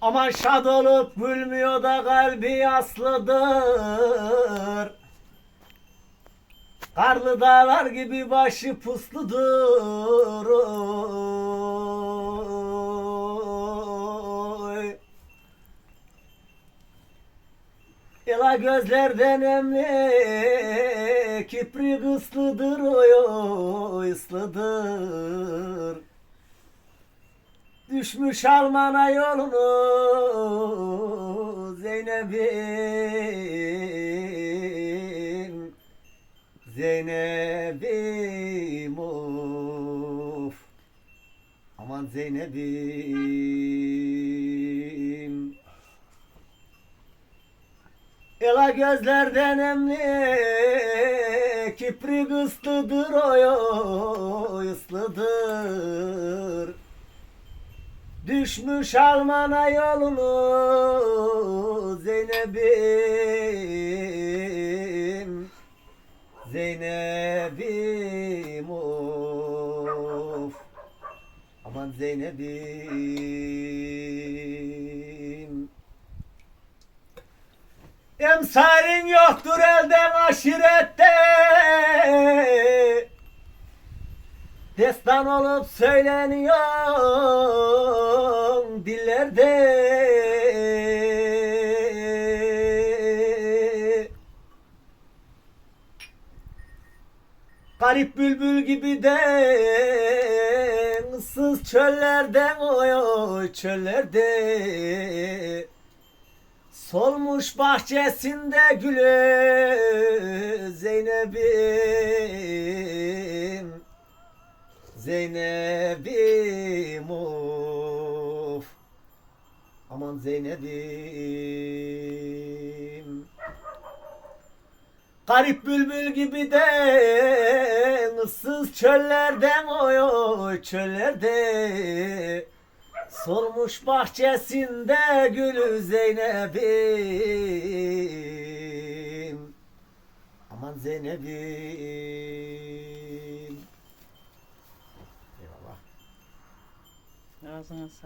Aman şad olup gülmüyor da kalbi yaslıdır. Karlı dağlar gibi başı pusludur. Oy. Gözlerden emli kipri ıslıdır oy oy ıslıdır. Düşmüş Alman'a yolunu Zeynep'im. Zeynep'im of Aman Zeynep'im. Ela gözlerden emli Kipri ıslıdır oy oy ıslıdır Düşmüş Alman'a yolunu Zeynep'im Zeynep'im of. Aman Zeynep'im. Emsalin yoktur elden aşirette. Destan olup söyleniyor dillerde Garip bülbül gibi de ıssız çöllerde oy oy çöllerde. Solmuş bahçesinde gülü Zeynep'im. Zeynep'im of Aman Zeynep'im. Garip bülbül gibi de ıssız çöllerden oy oy çöllerde Solmuş bahçesinde gülü Zeynep'im. Aman Zeynep'im. Eyvallah. Ağzına sağlık.